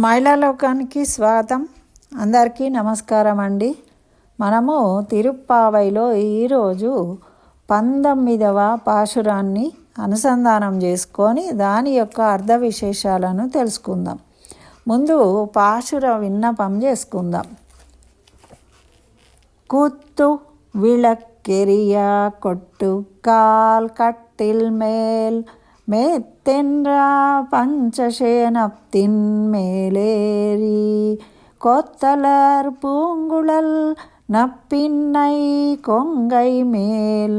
మహిళాలోకానికి స్వాగతం. అందరికీ నమస్కారం అండి. మనము తిరుప్పావైలో ఈరోజు పంతొమ్మిదవ పాశురాన్ని అనుసంధానం చేసుకొని దాని యొక్క అర్థ విశేషాలను తెలుసుకుందాం. ముందు పాశుర విన్నపం చేసుకుందాం. కూత్తు విళక్కెరియా కొట్టు కాల్ కట్టిల్ మేల్ மேத்தென்றா பஞ்சசேனத்தின் மேலேறி கொத்தலர் பூங்குழல் நப்பின்னை கொங்கை மேல்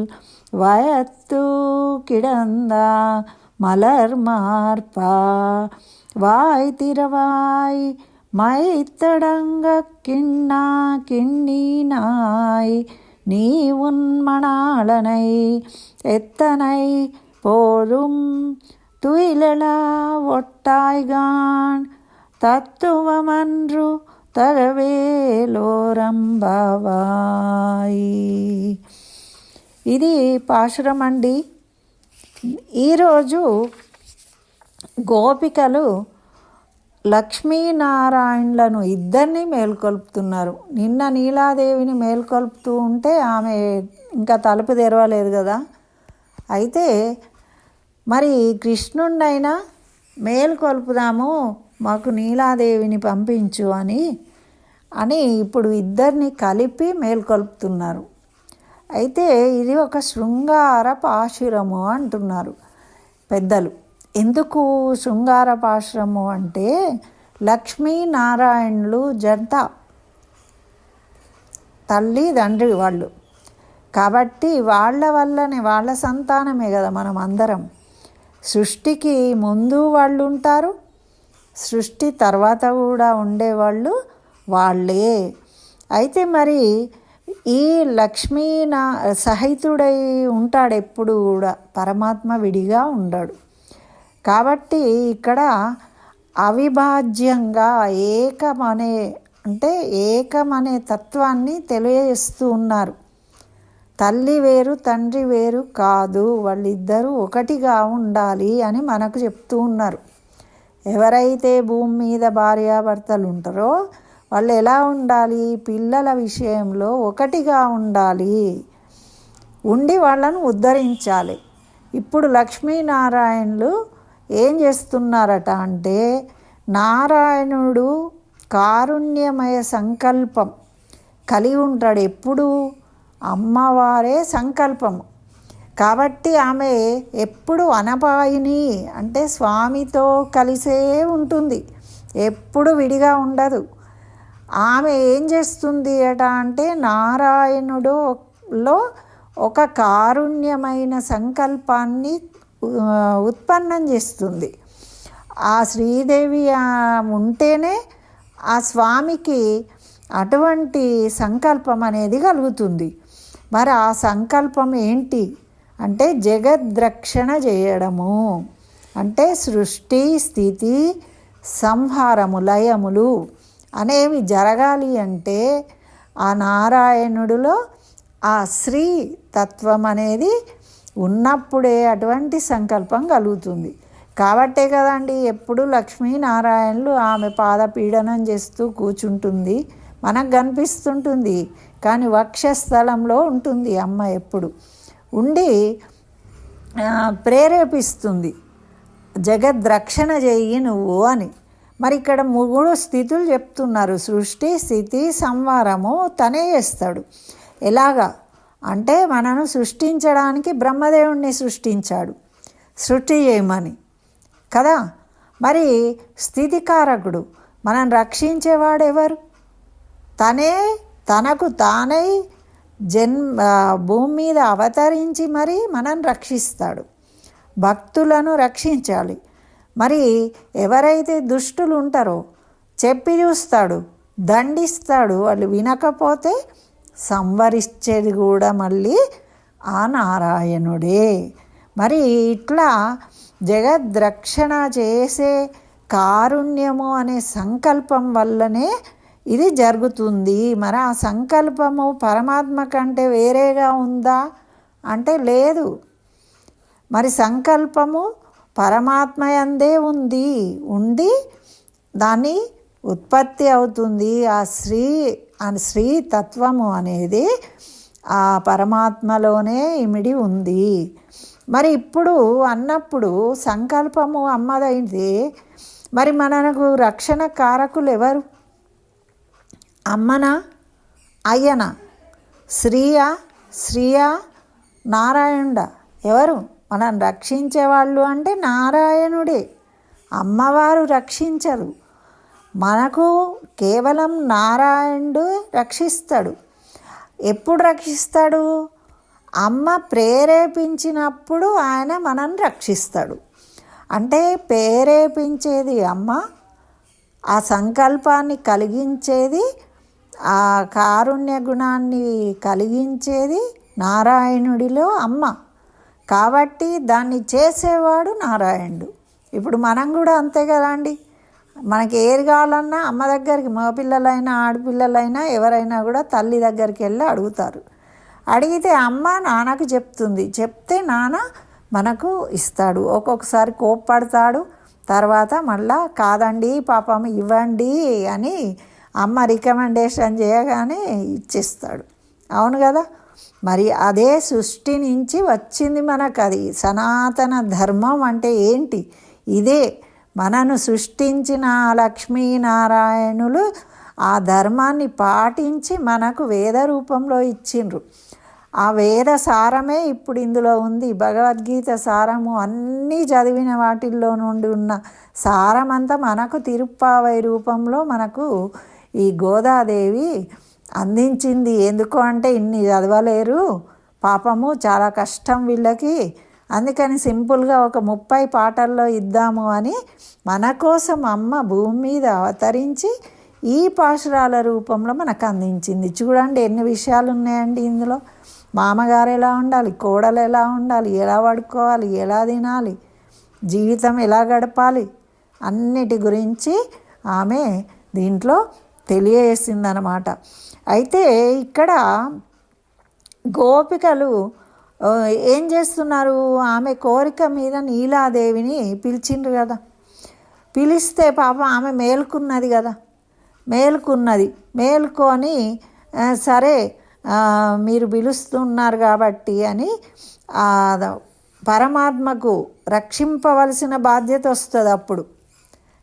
வயத்து கிடந்தா மலர் மார்பா வாய் திறவாய் மைத்தடங்க கிண்ணா கிண்ணினாய் நீ உன் மணாளனை எத்தனை போரும் துயிலலா ஒட்டாய்கான் தத்துவமன்று తరవేలోరంబవాయి ఇది పాశురం అండి ఈరోజు గోపికలు లక్ష్మీనారాయణలను ఇద్దరిని మేల్కొల్పుతున్నారు నిన్న నీలాదేవిని మేల్కొల్పుతూ ఉంటే ఆమె ఇంకా తలుపు తెరవలేదు కదా అయితే మరి కృష్ణుండైనా మేల్కొల్పుదాము మాకు నీలాదేవిని పంపించు అని అని ఇప్పుడు ఇద్దరిని కలిపి మేల్కొల్పుతున్నారు అయితే ఇది ఒక శృంగార పాశురము అంటున్నారు పెద్దలు. ఎందుకు శృంగార పాశురము అంటే లక్ష్మీనారాయణులు జంట తల్లి తండ్రి వాళ్ళు. కాబట్టి వాళ్ళ వల్లనే వాళ్ళ సంతానమే కదా మనం అందరం. సృష్టికి ముందు వాళ్ళు ఉంటారు సృష్టి తర్వాత కూడా ఉండేవాళ్ళు వాళ్ళే. అయితే మరి ఈ లక్ష్మీ నా సహితుడై ఉంటాడు ఎప్పుడు కూడా పరమాత్మ విడిగా ఉండడు. కాబట్టి ఇక్కడ అవిభాజ్యంగా ఏకమనే అంటే ఏకమనే తత్వాన్ని తెలియజేస్తూ ఉన్నారు. తల్లి వేరు తండ్రి వేరు కాదు. వాళ్ళిద్దరూ ఒకటిగా ఉండాలి అని మనకు చెప్తూ ఉన్నారు. ఎవరైతే భూమి మీద భార్యాభర్తలు ఉంటారో వాళ్ళు ఎలా ఉండాలి? పిల్లల విషయంలో ఒకటిగా ఉండాలి. ఉండి వాళ్ళను ఉద్ధరించాలి. ఇప్పుడు లక్ష్మీనారాయణులు ఏం చేస్తున్నారట అంటే నారాయణుడు కారుణ్యమయ సంకల్పం కలిగి ఉంటాడు ఎప్పుడు? అమ్మవారే సంకల్పము. కాబట్టి ఆమె ఎప్పుడు అనపాయిని అంటే స్వామితో కలిసే ఉంటుంది. ఎప్పుడు విడిగా ఉండదు. ఆమె ఏం చేస్తుంది అట అంటే నారాయణుడులో ఒక కారుణ్యమైన సంకల్పాన్ని ఉత్పన్నం చేస్తుంది. ఆ శ్రీదేవి ఉంటేనే ఆ స్వామికి అటువంటి సంకల్పం అనేది కలుగుతుంది. మరి ఆ సంకల్పం ఏంటి? అంటే జగద్రక్షణ చేయడము. అంటే సృష్టి స్థితి సంహారము లయములు అనేవి జరగాలి అంటే ఆ నారాయణుడిలో ఆ శ్రీ తత్వం అనేది ఉన్నప్పుడే అటువంటి సంకల్పం కలుగుతుంది. కాబట్టే కదండి ఎప్పుడు లక్ష్మీనారాయణులు ఆమె పాదపీడనం చేస్తూ కూర్చుంటుంది. మనకు కనిపిస్తుంటుంది. కానీ వక్షస్థలంలో ఉంటుంది అమ్మ ఎప్పుడు. ఉండి ప్రేరేపిస్తుంది. జగద్రక్షణ చెయ్యి నువ్వు అని. మరి ఇక్కడ మూడు స్థితులు చెప్తున్నారు. సృష్టి స్థితి సంవారము తనే చేస్తాడు. ఎలాగా? అంటే మనను సృష్టించడానికి బ్రహ్మదేవుణ్ణి సృష్టించాడు. సృష్టి చేయమని. కదా? మరి స్థితికారకుడు మనం రక్షించేవాడు ఎవరు తనే తనకు తానై జన్మ భూమి మీద అవతరించి మరి మనం రక్షిస్తాడు. భక్తులను రక్షించాలి. మరి ఎవరైతే దుష్టులు ఉంటారో చెప్పి చూస్తాడు దండిస్తాడు వాళ్ళు వినకపోతే సంవరించేది కూడా మళ్ళీ ఆ నారాయణుడే. మరి ఇట్లా జగద్రక్షణ చేసే కారుణ్యము అనే సంకల్పం వల్లనే ఇది జరుగుతుంది. మరి ఆ సంకల్పము పరమాత్మ కంటే వేరేగా ఉందా? అంటే లేదు. మరి సంకల్పము పరమాత్మ అందే ఉంది. ఉండి దాన్ని ఉత్పత్తి అవుతుంది. ఆ స్త్రీ అని స్త్రీ తత్వము అనేది ఆ పరమాత్మలోనే ఇమిడి ఉంది. మరి ఇప్పుడు అన్నప్పుడు సంకల్పము అమ్మదైతే మరి మనకు రక్షణ కారకులు ఎవరు? అమ్మనా? అయ్యనా? శ్రీయా శ్రీయా నారాయణుడ? ఎవరు? మనం రక్షించేవాళ్ళు అంటే నారాయణుడే. అమ్మవారు రక్షించరు. మనకు కేవలం నారాయణుడు రక్షిస్తాడు. ఎప్పుడు రక్షిస్తాడు? అమ్మ ప్రేరేపించినప్పుడు ఆయన మనల్ని రక్షిస్తాడు. అంటే ప్రేరేపించేది అమ్మ ఆ సంకల్పాన్ని కలిగించేది ఆ కారుణ్య గుణాన్ని కలిగించేది నారాయణుడిలో అమ్మ. కాబట్టి దాన్ని చేసేవాడు నారాయణుడు. ఇప్పుడు మనం కూడా అంతే కదా అండి మనకి ఏది కావాలన్నా అమ్మ దగ్గరికి మగపిల్లలైనా ఆడపిల్లలైనా ఎవరైనా కూడా తల్లి దగ్గరికి వెళ్ళి అడుగుతారు. అడిగితే అమ్మ నాన్నకు చెప్తుంది. చెప్తే నాన్న మనకు ఇస్తాడు. ఒక్కొక్కసారి కోప్పడతాడు. తర్వాత మళ్ళా కాదండి పాపం ఇవ్వండి అని అమ్మ రికమెండేషన్ చేయగానే ఇచ్చేస్తాడు. అవును కదా? మరి అదే సృష్టి నుంచి వచ్చింది మనకు అది సనాతన ధర్మం అంటే ఏంటి? ఇదే. మనను సృష్టించిన లక్ష్మీనారాయణులు ఆ ధర్మాన్ని పాటించి మనకు వేద రూపంలో ఇచ్చిండ్రు. ఆ వేద సారమే ఇప్పుడు ఇందులో ఉంది. భగవద్గీత సారము అన్నీ చదివిన వాటిల్లో నుండి ఉన్న సారమంతా మనకు తిరుప్పావై రూపంలో మనకు ఈ గోదాదేవి అందించింది. ఎందుకు అంటే ఇన్ని చదవలేరు. పాపము చాలా కష్టం వీళ్ళకి. అందుకని సింపుల్గా ఒక ముప్పై పాటల్లో ఇద్దాము అని మన కోసం అమ్మ భూమి మీద అవతరించి ఈ పాశురాల రూపంలో మనకు అందించింది. చూడండి ఎన్ని విషయాలు ఉన్నాయండి ఇందులో. మామగారు ఎలా ఉండాలి? కోడలు ఎలా ఉండాలి? ఎలా పడుకోవాలి ఎలా తినాలి? జీవితం ఎలా గడపాలి? అన్నిటి గురించి ఆమె దీంట్లో తెలియజేసిందనమాట. అయితే ఇక్కడ గోపికలు ఏం చేస్తున్నారు? ఆమె కోరిక మీద నీలాదేవిని పిలిచిండ్రు కదా. పిలిస్తే పాపం ఆమె మేల్కున్నది కదా. మేల్కున్నది. మేల్కొని సరే మీరు పిలుస్తున్నారు కాబట్టి అని పరమాత్మకు రక్షింపవలసిన బాధ్యత వస్తుంది అప్పుడు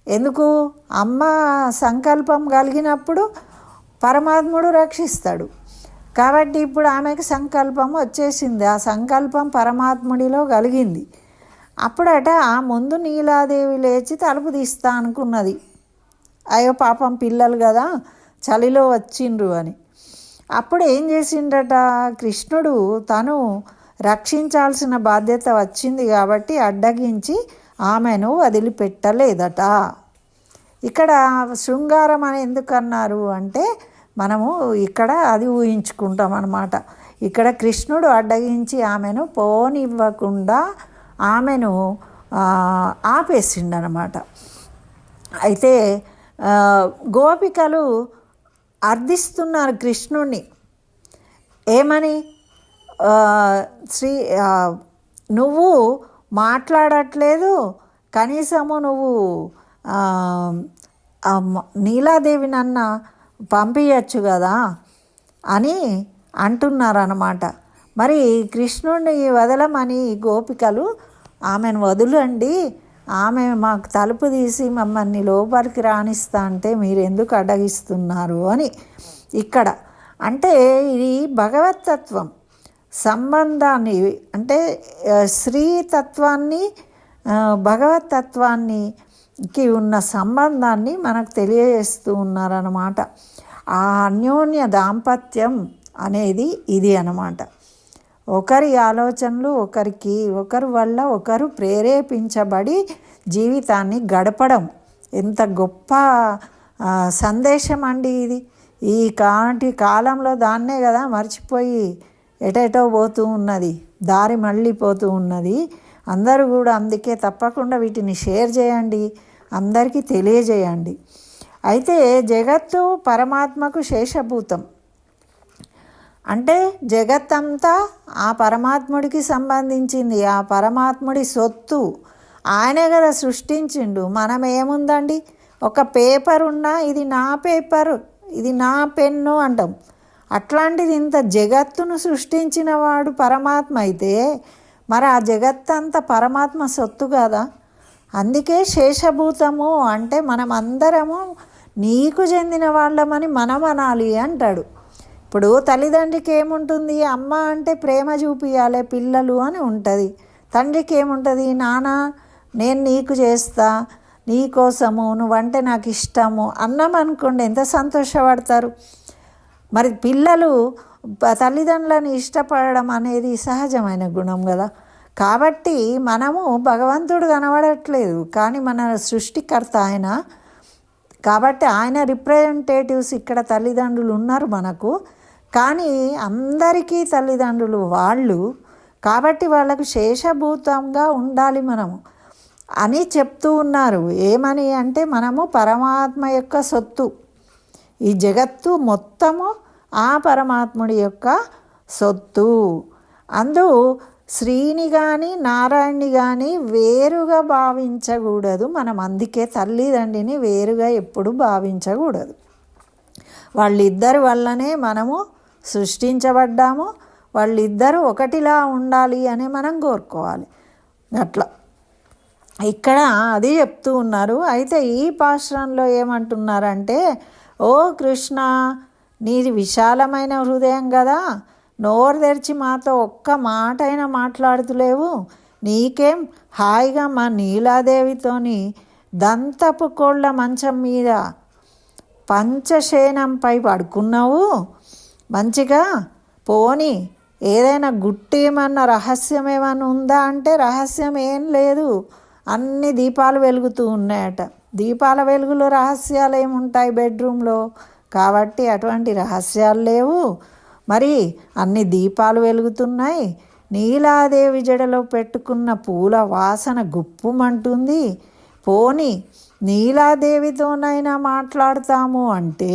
ఎందుకు? అమ్మ సంకల్పం కలిగినప్పుడు పరమాత్ముడు రక్షిస్తాడు. కాబట్టి ఇప్పుడు ఆమెకు సంకల్పం వచ్చేసింది. ఆ సంకల్పం పరమాత్ముడిలో కలిగింది. అప్పుడట ముందు నీలాదేవి లేచి తలుపు తీస్తా అనుకున్నది. అయ్యో పాపం పిల్లలు కదా చలిలో వచ్చిండ్రు అని. అప్పుడు ఏం చేసిండట కృష్ణుడు తను రక్షించాల్సిన బాధ్యత వచ్చింది కాబట్టి అడ్డగించి ఆమెను వదిలిపెట్టలేదట. ఇక్కడ శృంగారం అని ఎందుకు అన్నారు అంటే మనము ఇక్కడ అది ఊహించుకుంటాం అన్నమాట ఇక్కడ కృష్ణుడు అడ్డగించి ఆమెను పోనివ్వకుండా ఆమెను ఆపేసిండనమాట అయితే గోపికలు అర్థిస్తున్నారు కృష్ణుణ్ణి. ఏమని? శ్రీ నువ్వు మాట్లాడట్లేదు. కనీసము నువ్వు నీలాదేవి నన్న పంపించచ్చు కదా అని అంటున్నారన్నమాట. మరి కృష్ణుడిని వదలమని గోపికలు ఆమెను వదులండి. ఆమె మాకు తలుపు తీసి మమ్మల్ని లోపలికి రాణిస్తా అంటే మీరు ఎందుకు అడ్డగిస్తున్నారు అని ఇక్కడ. అంటే ఇది భగవతత్వం సంబంధాన్ని అంటే ఆ, స్త్రీతత్వాన్ని ఆ, ఉన్న సంబంధాన్ని మనకు తెలియజేస్తూ ఉన్నారన్నమాట. ఆ అన్యోన్య దాంపత్యం అనేది ఇది అనమాట ఒకరి ఆలోచనలు ఒకరికి ఒకరి వల్ల ఒకరు ప్రేరేపించబడి జీవితాన్ని గడపడం. ఎంత గొప్ప సందేశం అండి ఇది. ఈ కాంటి కాలంలో దాన్నే కదా మర్చిపోయి ఎటెటో పోతూ ఉన్నది. దారి మళ్ళీ పోతూ ఉన్నది. అందరూ కూడా అందుకే తప్పకుండా వీటిని షేర్ చేయండి. అందరికీ తెలియజేయండి. అయితే జగత్తు పరమాత్మకు శేషభూతం. అంటే జగత్తంతా ఆ పరమాత్ముడికి సంబంధించింది. ఆ పరమాత్ముడి సొత్తు ఆయనే కదా సృష్టించిండు. మనం ఏముందండి ఒక పేపర్ ఉన్నా ఇది నా పేపర్ ఇది నా పెన్ను అంటాం. అట్లాంటిది ఇంత జగత్తును సృష్టించిన వాడు పరమాత్మ అయితే మరి ఆ జగత్తంతా పరమాత్మ సొత్తు కదా? అందుకే శేషభూతము అంటే మనం అందరము నీకు చెందిన వాళ్ళమని మనం అనాలి అంటాడు. ఇప్పుడు తల్లిదండ్రికి ఏముంటుంది? అమ్మ అంటే ప్రేమ చూపియాలి పిల్లలు అని ఉంటుంది. తండ్రికి ఏముంటుంది? నాన్న నేను నీకు చేస్తా నీ కోసము నువ్వంటే నాకు ఇష్టము అన్నం అనుకోండి ఎంత సంతోషపడతారు? మరి పిల్లలు తల్లిదండ్రులను ఇష్టపడడం అనేది సహజమైన గుణం కదా. కాబట్టి మనము భగవంతుడు కనబడట్లేదు కానీ మన సృష్టికర్త ఆయన. కాబట్టి ఆయన రిప్రజెంటేటివ్స్ ఇక్కడ తల్లిదండ్రులు ఉన్నారు మనకు. కానీ అందరికీ తల్లిదండ్రులు వాళ్ళు. కాబట్టి వాళ్ళకు శేషభూతంగా ఉండాలి మనము. అని చెప్తూ ఉన్నారు. ఏమని అంటే మనము పరమాత్మ యొక్క సొత్తు. ఈ జగత్తు మొత్తము ఆ పరమాత్ముడి యొక్క సొత్తు. అందు శ్రీని కానీ నారాయణ్ణి కానీ వేరుగా భావించకూడదు. మనం అందుకే తల్లిదండ్రిని వేరుగా ఎప్పుడు భావించకూడదు. వాళ్ళిద్దరి వల్లనే మనము సృష్టించబడ్డాము. వాళ్ళిద్దరూ ఒకటిలా ఉండాలి అని మనం కోరుకోవాలి. అట్లా. ఇక్కడ అది చెప్తూ ఉన్నారు. అయితే ఈ పాశ్రంలో ఏమంటున్నారంటే ఓ కృష్ణ నీది విశాలమైన హృదయం కదా నోరు తెరిచి మాతో ఒక్క మాట అయినా మాట్లాడుతులేవు. నీకేం హాయిగా మా నీలాదేవితోని దంతపు కోళ్ళ మంచం మీద పంచశయనంపై పడుకున్నావు? మంచిగా పోని ఏదైనా గుట్టేమన్నా రహస్యం ఏమన్నా ఉందా అంటే రహస్యం ఏం లేదు. అన్ని దీపాలు వెలుగుతూ ఉన్నాయట. దీపాల వెలుగులో రహస్యాలు ఏముంటాయి బెడ్రూమ్లో? కాబట్టి అటువంటి రహస్యాలు లేవు. మరి అన్ని దీపాలు వెలుగుతున్నాయి. నీలాదేవి జడలో పెట్టుకున్న పూల వాసన గుప్పుమంటుంది. పోని నీలాదేవితోనైనా మాట్లాడతాము అంటే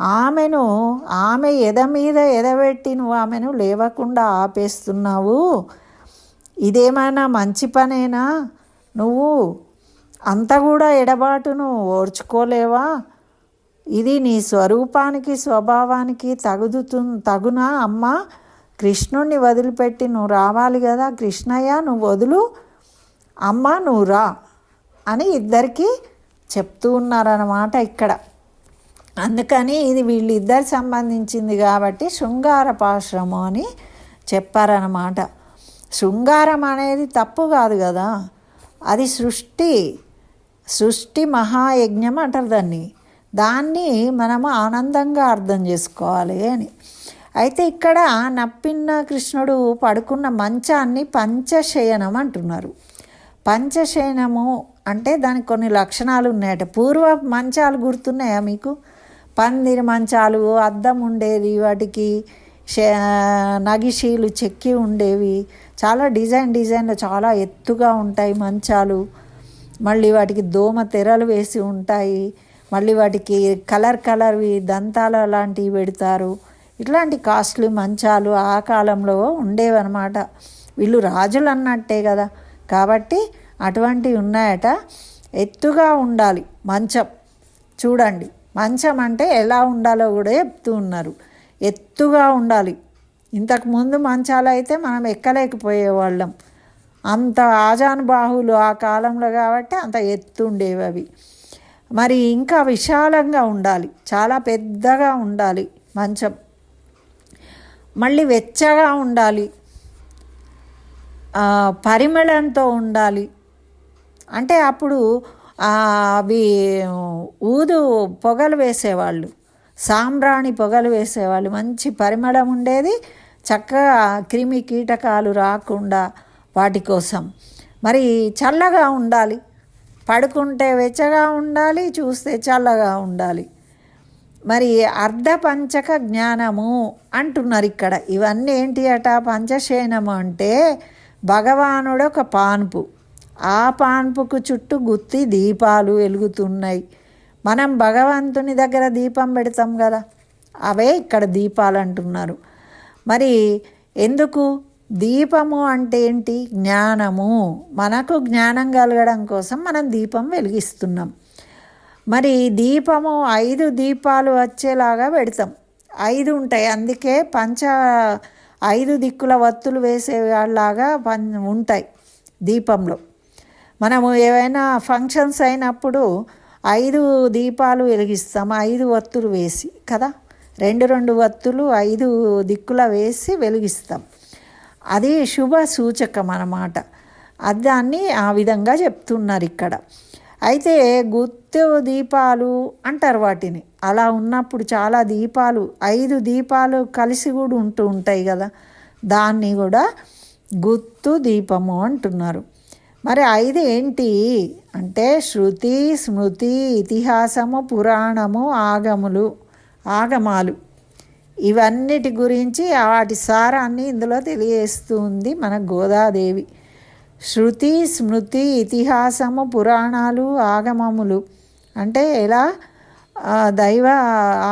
ఆమెను ఆమె ఎద మీద ఎదబెట్టి నువ్వు ఆమెను లేవకుండా ఆపేస్తున్నావు. ఇదేమైనా మంచి పనేనా? నువ్వు అంత కూడా ఎడబాటును ఓర్చుకోలేవా? ఇది నీ స్వరూపానికి స్వభావానికి తగుదుతు తగునా అమ్మ. కృష్ణుణ్ణి వదిలిపెట్టి నువ్వు రావాలి కదా. కృష్ణయ్య నువ్వు వదులు. అమ్మ నువ్వు రా అని ఇద్దరికి చెప్తూ ఉన్నారన్నమాట ఇక్కడ. అందుకని ఇది వీళ్ళిద్దరు సంబంధించింది కాబట్టి శృంగార పాశ్రమం అని చెప్పారన్నమాట. శృంగారం అనేది తప్పు కాదు కదా. అది సృష్టి. సృష్టి మహాయజ్ఞం అంటారు దాన్ని. దాన్ని మనము ఆనందంగా అర్థం చేసుకోవాలి అని. అయితే ఇక్కడ నప్పిన్న కృష్ణుడు పడుకున్న మంచాన్ని పంచశయనం అంటున్నారు. పంచశయనము అంటే దానికి కొన్ని లక్షణాలు ఉన్నాయట. పూర్వ మంచాలు గుర్తున్నాయా మీకు? పందిరి మంచాలు అద్దం ఉండేది వాటికి షే- నగిషీలు చెక్కి ఉండేవి. చాలా డిజైన్ డిజైన్లు చాలా ఎత్తుగా ఉంటాయి మంచాలు. మళ్ళీ వాటికి దోమ తెరలు వేసి ఉంటాయి. మళ్ళీ వాటికి కలర్ కలర్వి దంతాలు అలాంటివి పెడతారు. ఇట్లాంటి కాస్ట్లీ మంచాలు ఆ కాలంలో ఉండేవన్నమాట. వీళ్ళు రాజులు అన్నట్టే కదా. కాబట్టి అటువంటివి ఉన్నాయట. ఎత్తుగా ఉండాలి మంచం. చూడండి మంచం అంటే ఎలా ఉండాలో కూడా చెప్తూ ఉన్నారు. ఎత్తుగా ఉండాలి. ఇంతకుముందు మంచాలు అయితే మనం ఎక్కలేకపోయేవాళ్ళం. అంత ఆజానుబాహులు ఆ కాలంలో కాబట్టి అంత ఎత్తుండేవి అవి. మరి ఇంకా విశాలంగా ఉండాలి. చాలా పెద్దగా ఉండాలి మంచం. మళ్ళీ వెచ్చగా ఉండాలి. పరిమళంతో ఉండాలి. అంటే అప్పుడు అవి ఊదు పొగలు వేసేవాళ్ళు. సాంబ్రాణి పొగలు వేసేవాళ్ళు. మంచి పరిమళం ఉండేది. చక్కగా క్రిమి కీటకాలు రాకుండా వాటి కోసం. మరి చల్లగా ఉండాలి. పడుకుంటే వెచ్చగా ఉండాలి చూస్తే చల్లగా ఉండాలి. మరి అర్ధపంచక జ్ఞానము అంటున్నారు ఇక్కడ. ఇవన్నీ ఏంటి అట? పంచశయనము అంటే భగవానుడు ఒక పాన్పు. ఆ పాన్పుకు చుట్టూ గుత్తి దీపాలు వెలుగుతున్నాయి. మనం భగవంతుని దగ్గర దీపం పెడతాం కదా? అవే ఇక్కడ దీపాలు అంటున్నారు. మరి ఎందుకు? దీపము అంటే ఏంటి? జ్ఞానము. మనకు జ్ఞానం కలగడం కోసం మనం దీపం వెలిగిస్తున్నాం. మరి దీపము ఐదు దీపాలు వచ్చేలాగా పెడతాం. ఐదు ఉంటాయి. అందుకే పంచ ఐదు దిక్కుల వత్తులు వేసేలాగా పం ఉంటాయి దీపంలో. మనము ఏవైనా ఫంక్షన్స్ అయినప్పుడు ఐదు దీపాలు వెలిగిస్తాం. ఐదు వత్తులు వేసి కదా? రెండు రెండు వత్తులు ఐదు దిక్కుల వేసి వెలిగిస్తాం. అది శుభ సూచకం అన్నమాట అది దాన్ని ఆ విధంగా చెప్తున్నారు ఇక్కడ. అయితే గుత్తు దీపాలు అంటారు వాటిని. అలా ఉన్నప్పుడు చాలా దీపాలు ఐదు దీపాలు కలిసి కూడా ఉంటూ ఉంటాయి కదా. దాన్ని కూడా గుత్తు దీపము అంటున్నారు. మరి ఐదు ఏంటి? అంటే శృతి స్మృతి ఇతిహాసము పురాణము ఆగములు ఆగమాలు. ఇవన్నిటి గురించి వాటి సారాన్ని ఇందులో తెలియజేస్తుంది మన గోదాదేవి. శృతి స్మృతి ఇతిహాసము పురాణాలు ఆగమములు. అంటే ఎలా? దైవ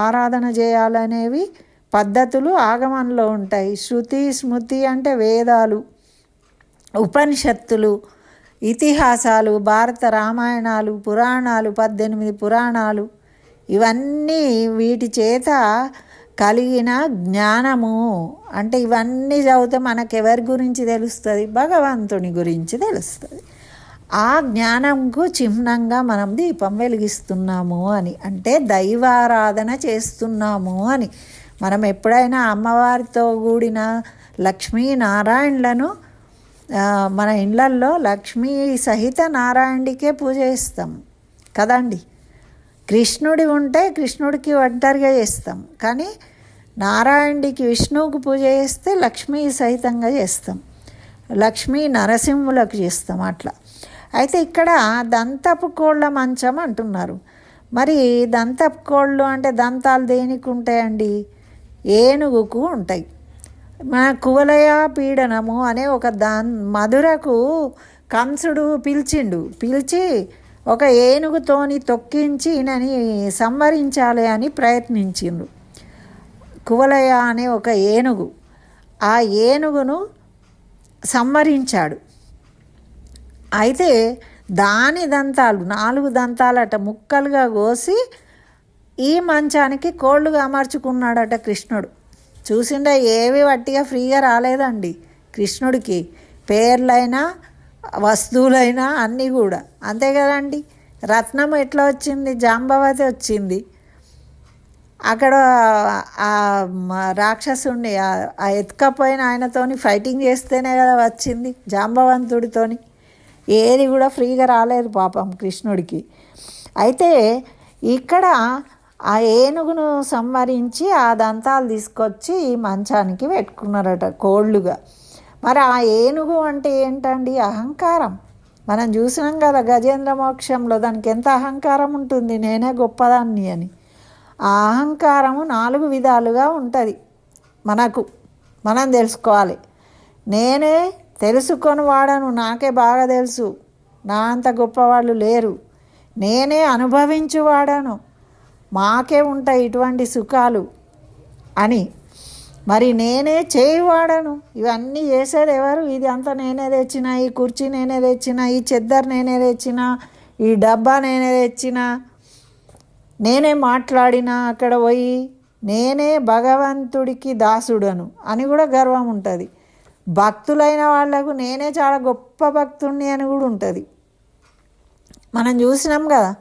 ఆరాధన చేయాలనేవి పద్ధతులు ఆగమంలో ఉంటాయి. శృతి స్మృతి అంటే వేదాలు ఉపనిషత్తులు ఇతిహాసాలు భారత రామాయణాలు పురాణాలు పద్దెనిమిది పురాణాలు. ఇవన్నీ వీటి చేత కలిగిన జ్ఞానము. అంటే ఇవన్నీ చదివితే మనకు ఎవరి గురించి తెలుస్తుంది? భగవంతుని గురించి తెలుస్తుంది. ఆ జ్ఞానంకు చిహ్నంగా మనం దీపం వెలిగిస్తున్నాము అని. అంటే దైవారాధన చేస్తున్నాము అని. మనం ఎప్పుడైనా అమ్మవారితో కూడిన లక్ష్మీనారాయణలను మన ఇళ్ళల్లో లక్ష్మీ సహిత నారాయణుడికే పూజ చేస్తాం. కదండి? కృష్ణుడి ఉంటే కృష్ణుడికి ఒంటరిగా చేస్తాం. కానీ నారాయణుడికి విష్ణువుకి పూజ చేస్తే లక్ష్మీ సహితంగా చేస్తాం. లక్ష్మీ నరసింహులకు చేస్తాం అట్లా. అయితే ఇక్కడ దంతపు కోళ్ళ మంచం అంటున్నారు. మరి దంతపు కోళ్ళు అంటే దంతాలు దేనికి ఉంటాయండి? ఏనుగుకు ఉంటాయి. మన కువలయ పీడనము అనే ఒక దా మధురకు కంసుడు పిలిచిండు. పిలిచి ఒక ఏనుగుతోని తొక్కించి ఈయనని సంవరించాలి అని ప్రయత్నించిండు. కువలయ అనే ఒక ఏనుగు ఆ ఏనుగును సంవరించాడు అయితే దాని దంతాలు నాలుగు దంతాలట ముక్కలుగా కోసి ఈ మంచానికి కోళ్ళుగా అమర్చుకున్నాడట కృష్ణుడు. చూసిండా ఏవి వట్టిగా ఫ్రీగా రాలేదండి కృష్ణుడికి. పేర్లైనా వస్తువులైనా అన్నీ కూడా. అంతే కదండి? రత్నం ఎట్లా వచ్చింది? జాంబవతి వచ్చింది. అక్కడ ఆ రాక్షసుని ఆ ఎత్కపోయిన ఆయనతోని ఫైటింగ్ చేస్తేనే కదా వచ్చింది జాంబవంతుడితోని. ఏది కూడా ఫ్రీగా రాలేదు పాపం కృష్ణుడికి. అయితే ఇక్కడ ఆ ఏనుగును సంవరించి ఆ దంతాలు తీసుకొచ్చి ఈ మంచానికి పెట్టుకున్నారట కోళ్ళుగా. మరి ఆ ఏనుగు అంటే ఏంటండి? అహంకారం. మనం చూసినాం కదా గజేంద్ర మోక్షంలో దానికి ఎంత అహంకారం ఉంటుంది? నేనే గొప్పదాన్ని అని. ఆ అహంకారము నాలుగు విధాలుగా ఉంటుంది. మనకు మనం తెలుసుకోవాలి. నేనే తెలుసుకొని వాడను నాకే బాగా తెలుసు. నా అంత గొప్పవాళ్ళు లేరు. నేనే అనుభవించువాడను మాకే ఉంటాయి ఇటువంటి సుఖాలు అని. మరి నేనే చేయి వాడను ఇవన్నీ చేసేది ఎవరు? ఇది అంతా నేనే తెచ్చిన ఈ కుర్చీ నేనే తెచ్చిన ఈ చెద్దరు నేనే తెచ్చిన ఈ డబ్బా నేనే తెచ్చిన. నేనే మాట్లాడిన అక్కడ పోయి నేనే భగవంతుడికి దాసుడను అని కూడా గర్వం ఉంటుంది. భక్తులైన వాళ్ళకు నేనే చాలా గొప్ప భక్తుడిని అని కూడా ఉంటుంది. మనం చూసినాం కదా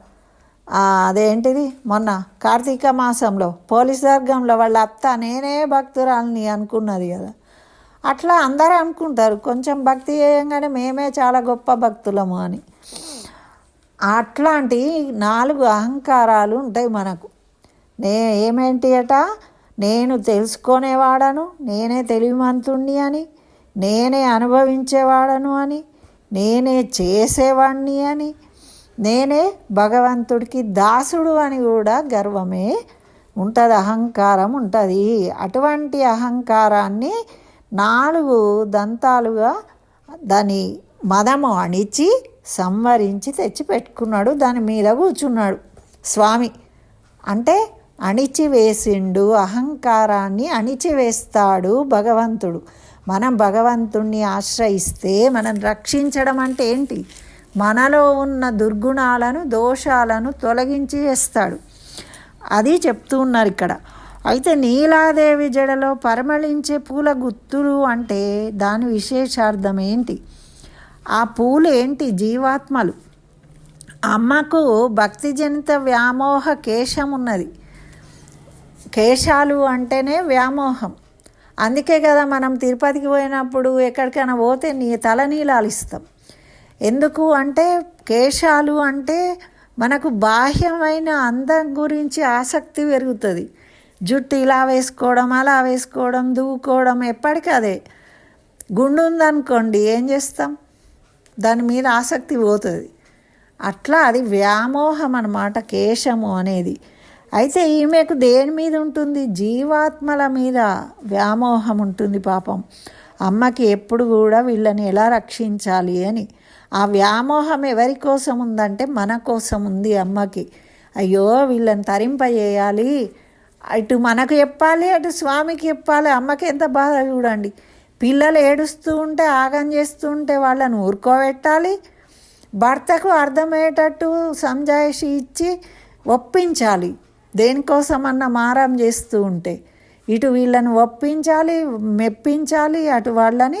అదేంటిది? మొన్న కార్తీక మాసంలో పోలీస్ వర్గంలో వాళ్ళ అత్త నేనే భక్తురాలని అనుకున్నది కదా. అట్లా అందరూ అనుకుంటారు కొంచెం భక్తి చేయంగానే మేమే చాలా గొప్ప భక్తులము అని. అట్లాంటి నాలుగు అహంకారాలు ఉంటాయి మనకు. నే ఏమేంటి అట? నేను తెలుసుకునేవాడను నేనే తెలివిమంతుణ్ణి అని నేనే అనుభవించేవాడను అని నేనే చేసేవాడిని అని నేనే భగవంతుడికి దాసుడు అని కూడా గర్వమే ఉంటుంది అహంకారం ఉంటుంది. అటువంటి అహంకారాన్ని నాలుగు దంతాలుగా దాని మదము అణిచి సంవరించి తెచ్చి పెట్టుకున్నాడు దాని మీద కూర్చున్నాడు స్వామి. అంటే అణిచివేసిండు అహంకారాన్ని అణిచివేస్తాడు భగవంతుడు. మనం భగవంతుణ్ణి ఆశ్రయిస్తే మనం రక్షించడం అంటే ఏంటి? మనలో ఉన్న దుర్గుణాలను దోషాలను తొలగించి వేస్తాడు. అది చెప్తూ ఉన్నారు ఇక్కడ. అయితే నీలాదేవి జడలో పరిమళించే పూల గుత్తులు అంటే దాని విశేషార్థం ఏంటి? ఆ పూలు ఏంటి? జీవాత్మలు. అమ్మకు భక్తిజనిత వ్యామోహ కేశం ఉన్నది. కేశాలు అంటేనే వ్యామోహం. అందుకే కదా మనం తిరుపతికి పోయినప్పుడు ఎక్కడికైనా పోతే నీ తలనీలాలు ఇస్తాం ఎందుకు అంటే కేశాలు అంటే మనకు బాహ్యమైన అందం గురించి ఆసక్తి పెరుగుతుంది. జుట్టు ఇలా వేసుకోవడం అలా వేసుకోవడం దువ్వుకోవడం ఎప్పటికదే గుండు ఉందనుకోండి ఏం చేస్తాం? దాని మీద ఆసక్తి పోతుంది. అట్లా అది వ్యామోహం అన్నమాట కేశము అనేది. అయితే ఈమెకు దేని మీద ఉంటుంది? జీవాత్మల మీద వ్యామోహం ఉంటుంది పాపం. అమ్మకి ఎప్పుడు కూడా వీళ్ళని ఎలా రక్షించాలి అని. ఆ వ్యామోహం ఎవరి కోసం ఉందంటే మన కోసం ఉంది అమ్మకి. అయ్యో వీళ్ళని తరింపజేయాలి. అటు మనకు చెప్పాలి అటు స్వామికి చెప్పాలి. అమ్మకి ఎంత బాధ చూడండి. పిల్లలు ఏడుస్తూ ఉంటే ఆగం చేస్తూ ఉంటే వాళ్ళని ఊరుకోబెట్టాలి. భర్తకు అర్థమయ్యేటట్టు సంజాయిషి ఇచ్చి ఒప్పించాలి. దేనికోసమన్నా మారం చేస్తూ ఉంటే. ఇటు వీళ్ళని ఒప్పించాలి మెప్పించాలి అటు వాళ్ళని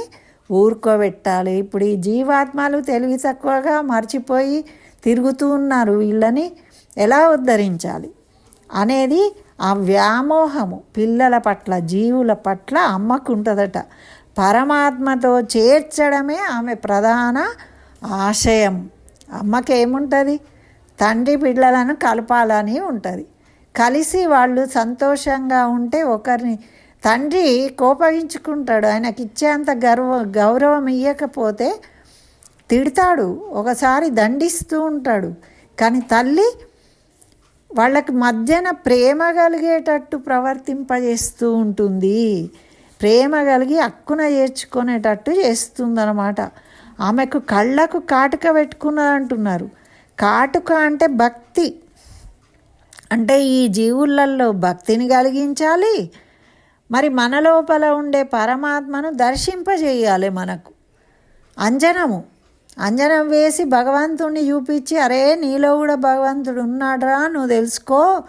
ఊరుకోబెట్టాలి. ఇప్పుడు ఈ జీవాత్మలు తెలివి తక్కువగా మర్చిపోయి తిరుగుతూ ఉన్నారు. వీళ్ళని ఎలా ఉద్ధరించాలి? అనేది ఆ వ్యామోహము పిల్లల పట్ల జీవుల పట్ల అమ్మకు ఉంటుందట పరమాత్మతో చేర్చడమే ఆమె ప్రధాన ఆశయం. అమ్మకేముంటుంది? తండ్రి పిల్లలను కలపాలని ఉంటుంది. కలిసి వాళ్ళు సంతోషంగా ఉంటే ఒకరిని తండ్రి కోపగించుకుంటాడు. ఆయనకి ఇచ్చేంత గర్వ గౌరవం ఇవ్వకపోతే తిడతాడు. ఒకసారి దండిస్తూ ఉంటాడు. కానీ తల్లి వాళ్ళకి మధ్యన ప్రేమ కలిగేటట్టు ప్రవర్తింపజేస్తూ ఉంటుంది. ప్రేమ కలిగి అక్కున చేర్చుకునేటట్టు చేస్తుందన్నమాట. ఆమెకు కళ్ళకు కాటుక పెట్టుకున్నదంటున్నారు. కాటుక అంటే భక్తి. అంటే ఈ జీవులలో భక్తిని కలిగించాలి మరి మన లోపల ఉండే పరమాత్మను దర్శింపజేయాలి మనకు. అంజనము. అంజనం వేసి భగవంతుణ్ణి చూపించి అరే నీలో కూడా భగవంతుడు ఉన్నాడురా నువ్వు తెలుసుకో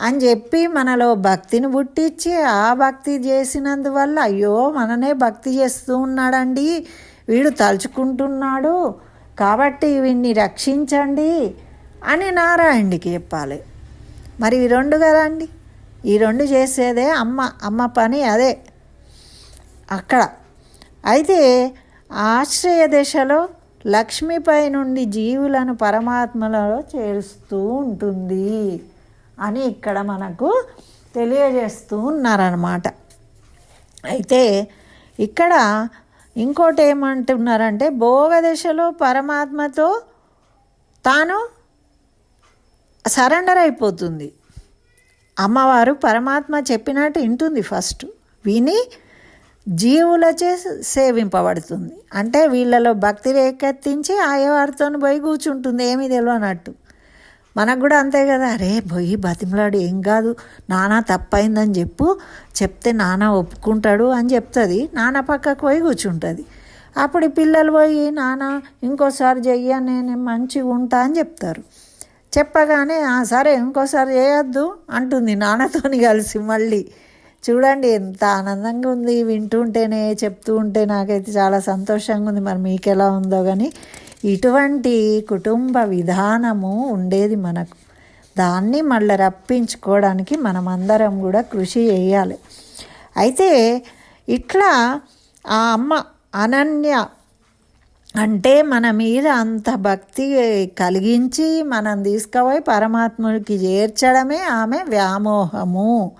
అని చెప్పి మనలో భక్తిని పుట్టించి ఆ భక్తి చేసినందువల్ల అయ్యో మననే భక్తి చేస్తూ ఉన్నాడండి వీడు తలుచుకుంటున్నాడు కాబట్టి వీడిని రక్షించండి అని నారాయణుడికి చెప్పాలి. మరి ఈ రెండు కదండి? ఈ రెండు చేసేదే అమ్మ అమ్మ పని అదే అక్కడ. అయితే ఆశ్రయ దశలో లక్ష్మిపై నుండి జీవులను పరమాత్మలలో చేరుస్తూ ఉంటుంది అని ఇక్కడ మనకు తెలియజేస్తూ ఉన్నారన్నమాట. అయితే ఇక్కడ ఇంకోటి ఏమంటున్నారంటే భోగ దశలో పరమాత్మతో తాను సరెండర్ అయిపోతుంది. అమ్మవారు పరమాత్మ చెప్పినట్టు వింటుంది ఫస్ట్. విని జీవులచే సేవింపబడుతుంది. అంటే వీళ్ళలో భక్తి రేకెత్తించి ఆయవారితో పోయి కూర్చుంటుంది. ఏమీ తెలియనట్టు మనకు కూడా అంతే కదా. అరే పోయి బతిమలాడు ఏం కాదు. నాన్న తప్పైందని చెప్పు. చెప్తే నాన్న ఒప్పుకుంటాడు అని చెప్తుంది. నాన్న పక్కకు పోయి కూర్చుంటుంది. అప్పుడు పిల్లలు పోయి నాన్న ఇంకోసారి చెయ్య నేను మంచిగా ఉంటా అని చెప్తారు. చెప్పగానే "ఆ, సరే ఇంకోసారి చేయొద్దు అంటుంది నాన్నతోని కలిసి మళ్ళీ. చూడండి ఎంత ఆనందంగా ఉంది వింటుంటేనే చెప్తూ ఉంటే నాకైతే చాలా సంతోషంగా ఉంది. మరి మీకు ఎలా ఉందో కానీ ఇటువంటి కుటుంబ విధానము ఉండేది మనకు. దాన్ని మళ్ళీ రప్పించుకోవడానికి మనమందరం కూడా కృషి చేయాలి. అయితే ఇట్లా ఆ అమ్మ అనన్య అంటే మన మీద అంత భక్తి కలిగించి మనం తీసుకుపోయి పరమాత్ముడికి చేర్చడమే ఆమె వ్యామోహము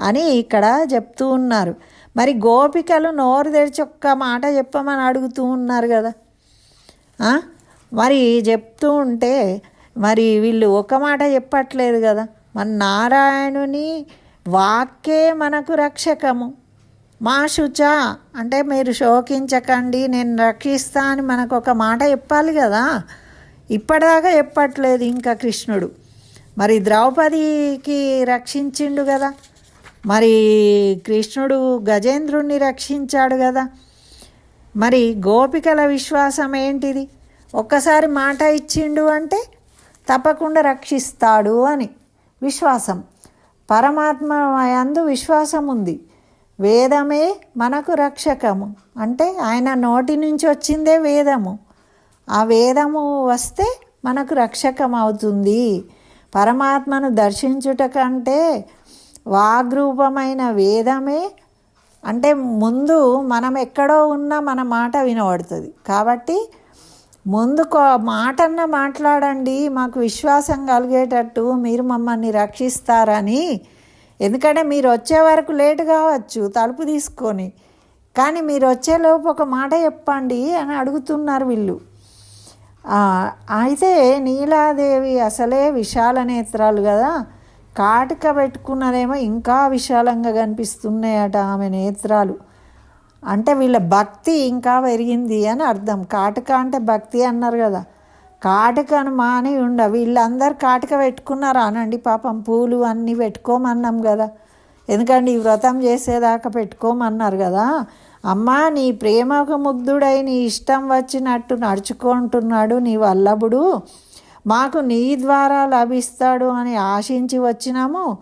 అని ఇక్కడ చెప్తూ ఉన్నారు. మరి గోపికలు నోరు తెరిచి ఒక్క మాట చెప్పమని అడుగుతూ ఉన్నారు కదా. మరి చెప్తూ ఉంటే మరి వీళ్ళు ఒక మాట చెప్పట్లేదు కదా. మన నారాయణుని వాక్కే మనకు రక్షకము. మా శుచ అంటే మీరు శోకించకండి నేను రక్షిస్తా అని మనకు ఒక మాట చెప్పాలి కదా. ఇప్పటిదాకా చెప్పట్లేదు ఇంకా కృష్ణుడు. మరి ద్రౌపదికి రక్షించిండు కదా. మరి కృష్ణుడు గజేంద్రుణ్ణి రక్షించాడు కదా. మరి గోపికల విశ్వాసం ఏంటిది? ఒక్కసారి మాట ఇచ్చిండు అంటే తప్పకుండా రక్షిస్తాడు అని విశ్వాసం. పరమాత్మ అందు విశ్వాసం ఉంది. వేదమే మనకు రక్షకము. అంటే ఆయన నోటి నుంచి వచ్చిందే వేదము. ఆ వేదము వస్తే మనకు రక్షకం అవుతుంది పరమాత్మను దర్శించుట కంటే వాగ్రూపమైన వేదమే అంటే ముందు మనం ఎక్కడో ఉన్నా మన మాట వినబడుతుంది. కాబట్టి ముందు మాటన్న మాట్లాడండి మాకు విశ్వాసం కలిగేటట్టు మీరు మమ్మల్ని రక్షిస్తారని ఎందుకంటే మీరు వచ్చే వరకు లేట్ కావచ్చు తలుపు తీసుకొని. కానీ మీరు వచ్చేలోపు ఒక మాట చెప్పండి అని అడుగుతున్నారు వీళ్ళు. అయితే నీలాదేవి అసలే విశాల నేత్రాలు కదా. కాటిక పెట్టుకున్నదేమో ఇంకా విశాలంగా కనిపిస్తున్నాయట ఆమె నేత్రాలు. అంటే వీళ్ళ భక్తి ఇంకా పెరిగింది అని అర్థం. కాటుక అంటే భక్తి అన్నారు కదా. కాటుకను మాని ఉండ వీళ్ళందరూ కాటుక పెట్టుకున్నారు అనండి పాపం. పూలు అన్నీ పెట్టుకోమన్నాం కదా. ఎందుకంటే ఈ వ్రతం చేసేదాకా పెట్టుకోమన్నారు కదా? అమ్మా నీ ప్రేమకు ముగ్ధుడై నీ ఇష్టం వచ్చినట్టు నడుచుకుంటున్నాడు నీ వల్లభుడు. మాకు నీ ద్వారా లభిస్తాడు అని ఆశించి వచ్చినాము.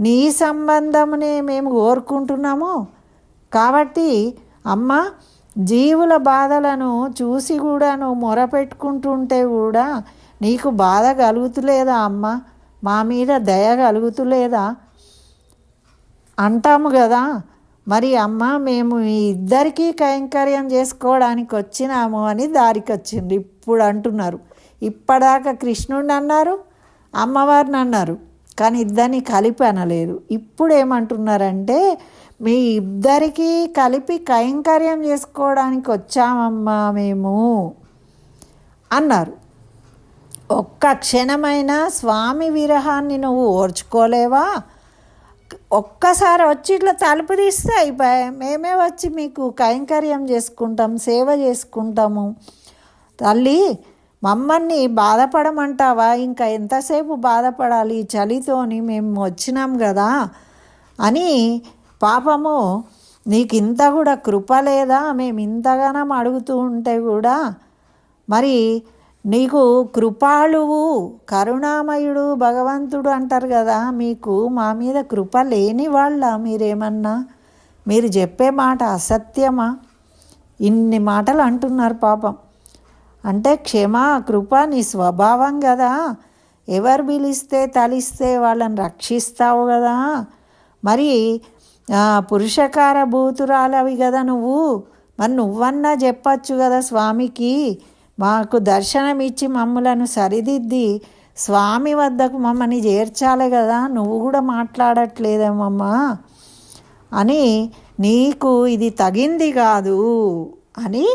నీ సంబంధమునే మేము కోరుకుంటున్నాము. కాబట్టి అమ్మ జీవుల బాధలను చూసి కూడా నువ్వు మొరపెట్టుకుంటుంటే కూడా నీకు బాధ కలుగుతులేదా అమ్మ? మా మీద దయ కలుగుతులేదా? అంటాము కదా. మరి అమ్మ మేము మీ ఇద్దరికీ కైంకర్యం చేసుకోవడానికి వచ్చినాము అని దారికి వచ్చింది ఇప్పుడు అంటున్నారు. ఇప్పటిదాకా కృష్ణుడిని అన్నారు అమ్మవారిని అన్నారు కానీ ఇద్దరిని కలిపి అనలేదు. ఇప్పుడు ఏమంటున్నారంటే మీ ఇద్దరికీ కలిపి కైంకర్యం చేసుకోవడానికి వచ్చామమ్మా మేము అన్నారు. ఒక్క క్షణమైనా స్వామి విరహాన్ని నువ్వు ఓర్చుకోలేవా? ఒక్కసారి వచ్చి ఇట్లా తలుపు తీస్తే అయిపోయాయి. మేమే వచ్చి మీకు కైంకర్యం చేసుకుంటాం సేవ చేసుకుంటాము. తల్లి మమ్మల్ని బాధపడమంటావా? ఇంకా ఎంతసేపు బాధపడాలి? చలితోని మేము వచ్చినాం కదా అని పాపము నీకు ఇంత కూడా కృప లేదా? మేము ఇంతగానం అడుగుతూ ఉంటే కూడా మరి నీకు కృపాళువు కరుణామయుడు భగవంతుడు అంటారు కదా మీకు మా మీద కృప లేని వాళ్ళ మీరేమన్నా? మీరు చెప్పే మాట అసత్యమా? ఇన్ని మాటలు అంటున్నారు పాపం. అంటే క్షమ కృప నీ స్వభావం కదా. ఎవరు పిలిస్తే తలిస్తే వాళ్ళని రక్షిస్తావు కదా. మరి పురుషకార భూతురాలవి కదా నువ్వు. మరి నువ్వన్నా చెప్పచ్చు కదా స్వామికి. మాకు దర్శనం ఇచ్చి మమ్మలను సరిదిద్ది స్వామి వద్దకు మమ్మల్ని చేర్చాలి కదా నువ్వు కూడా మాట్లాడట్లేదేమమ్మా. అని నీకు ఇది తగింది కాదు అని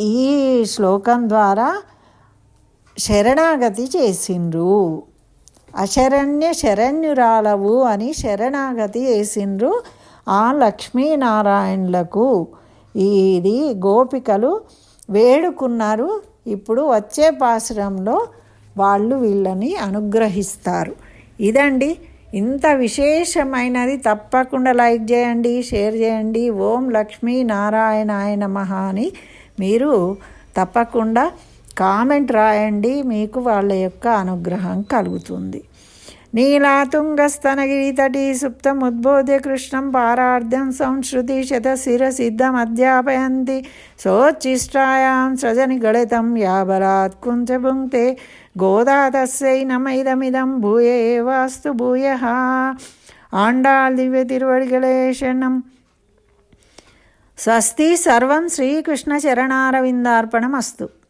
ఈ శ్లోకం ద్వారా శరణాగతి చేసిండ్రు. అశరణ్య శరణ్యురాలవు అని శరణాగతి చేసిండ్రు ఆ లక్ష్మీనారాయణులకు ఇది గోపికలు వేడుకున్నారు. ఇప్పుడు వచ్చే పాశ్రంలో వాళ్ళు వీళ్ళని అనుగ్రహిస్తారు. ఇదండి. ఇంత విశేషమైనది. తప్పకుండా లైక్ చేయండి షేర్ చేయండి. ఓం లక్ష్మీ నారాయణాయ నమ అని మీరు తప్పకుండా కామెంట్ రాయండి. మీకు వాళ్ళ యొక్క అనుగ్రహం కలుగుతుంది. నీలాతుంగస్తనగిరితటి సుప్తముద్బోధ్య కృష్ణం పారార్ధం సంశ్రుతి శతశిరసిద్ధమధ్యాపయంతి సోచ్చిష్టాయాం సృజని గళితం యాబలాత్ కుంచభుంక్తే గోదా తస్యై నమైదమిదం భూయ ఏవాస్తు భూయ ఆండాల్ దివ్య తిరువడిగళే శరణం స్వస్తి సర్వం శ్రీకృష్ణ చరణారవిందార్పణమస్తు